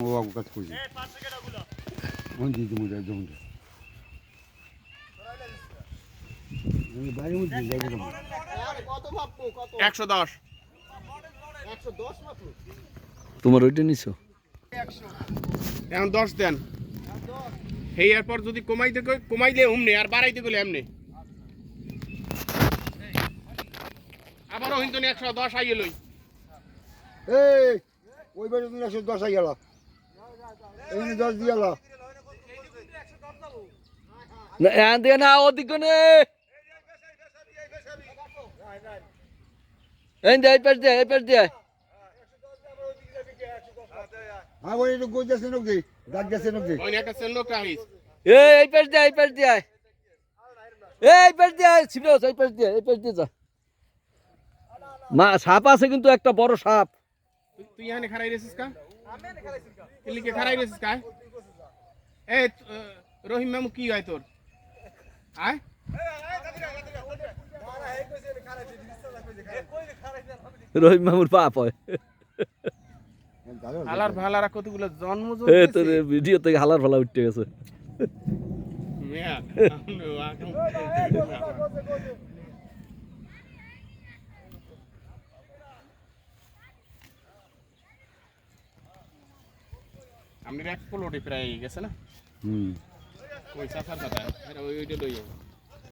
ও আগে কাজ করছি অন দিদি মুজা জমি আমি বাইরে মুজি যাই না একশো দশ। তোমার ওইটা নিছো? এখন দশ দেন। সেই এরপর যদি কমাইতে কই কমাইলে অমনি আর বাড়াইতে গেলে এমনি। আবারও হিন্দু একশো দশ আইয়ে লই। এই ওই বাড়ি একশো দশ আই গেল এখানে দশ দিয়ে গেল না না ওদিকে নে। এই দে এই পাশ দিয়ে এই পাশ দিয়ে। হ্যাঁ ওই একটু গোজ আছে নাকি? দাগ গেছে নাকি? ওই একটা সেন লোক রাখিস। এই এই পাশ দিয়ে এই পাশ দিয়ে। এই পাশ দিয়ে ছিপড়ে এই পাশ দিয়ে এই পাশ দিয়ে যা। মা সাপ আছে কিন্তু একটা বড় সাপ। তুই- এখানে খারাই রেছিস কা? এলিকে খারাই রেছিস কা? এ রহিম মামু কি হয় তোর? আয়। রহিম মামুর পাপ হয়। হালার ভালারা কতগুলো জন্ম এ তোর ভিডিও থেকে হালার ফালা উঠতে গেছে। আমি এক প্লটে প্রায় গেছে না? হুম। ওই চাচার কথা ওই ওইটা লই যাব